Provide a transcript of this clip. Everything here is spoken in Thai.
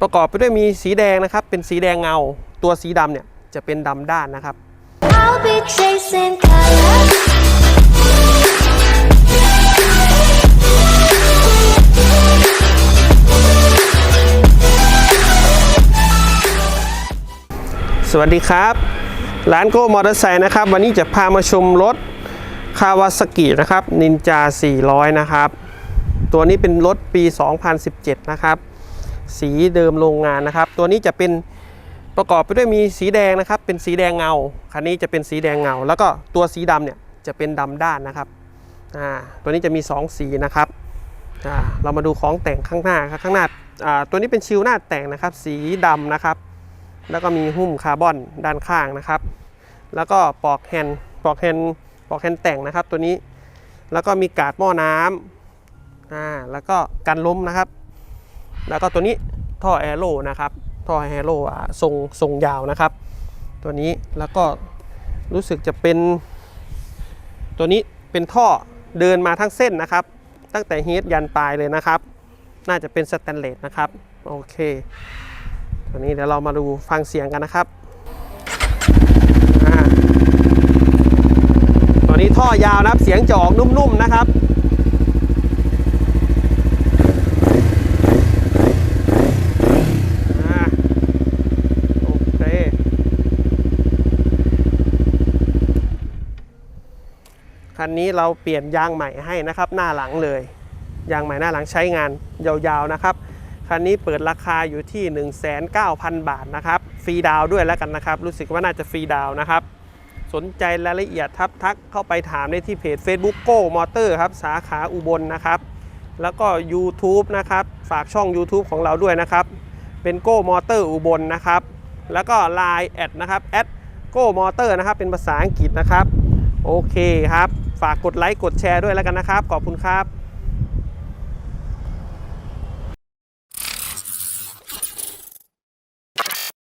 ประกอบไปด้วยมีสีแดงนะครับ เป็นสีแดงเงา ตัวสีดำเนี่ยจะเป็นดำด้านนะครับ I'll be chasing colors. สวัสดีครับ ร้านโก้มอเตอร์ไซค์นะครับ วันนี้จะพามาชมรถคาวาสกินะครับนินจา 400 นะครับ ตัวนี้เป็นรถปี 2017 นะครับ สีเดิมโรงงานนะครับ ตัวนี้จะเป็นประกอบไปด้วยมีสีแดงนะครับ เป็นสีแดงเงา คันนี้จะเป็นสีแดงเงา แล้วก็ตัวสีดำเนี่ยจะเป็นดำด้านนะครับอ่าตัวนี้จะมี 2 สีนะครับอ่าเรามาดูของแต่งข้างหน้าครับข้างหน้าอ่าตัวนี้เป็นชิวหน้าแต่งนะครับ สีดำนะครับ แล้วก็มีหุ้มคาร์บอนด้านข้างนะครับ แล้วก็ปลอกแฮนด์ปลอกแฮนด์ปลอกแฮนด์แต่งนะครับ ตัวนี้แล้วก็มีกาดหม้อน้ำอ่าแล้วก็กันล้มนะครับ แล้วก็ตัวนี้ท่อแอโร่นะครับท่อแอโร่อ่าทรงทรงยาวนะครับ ตัวนี้แล้วก็รู้สึกจะเป็น ตัวนี้เป็นท่อเดินมาทั้งเส้นนะครับ ตั้งแต่เฮดยันปลายเลยนะครับ น่าจะเป็นสแตนเลสนะครับโอเค ตัวนี้เดี๋ยวเรามาดูฟังเสียงกันนะครับตัวนี้ท่อยาวนะครับเสียงจะออกนุ่มๆนะครับ อ่าโอเค คันนี้เราเปลี่ยนยางใหม่ให้นะครับหน้าหลังเลยยางใหม่หน้าหลังใช้งานยาวๆนะครับคันนี้เปิดราคาอยู่ที่ 19,000 บาทนะครับฟรีดาวด้วยแล้วกันนะครับ รู้สึกว่าน่าจะฟรีดาวนะครับ สนใจรายละเอียดทับทักเข้าไปถามได้ที่เพจ Facebook Go Motor ครับสาขาอุบลนะครับ แล้วก็ YouTube นะครับ ฝากช่อง YouTube ของเราด้วยนะครับ เป็น Go Motor อุบลนะครับ แล้วก็ Line แอดนะครับแอด Go Motor นะครับเป็นภาษาอังกฤษนะครับ โอเคครับ ฝากกดไลค์กดแชร์ด้วยแล้วกันนะครับ ขอบคุณครับ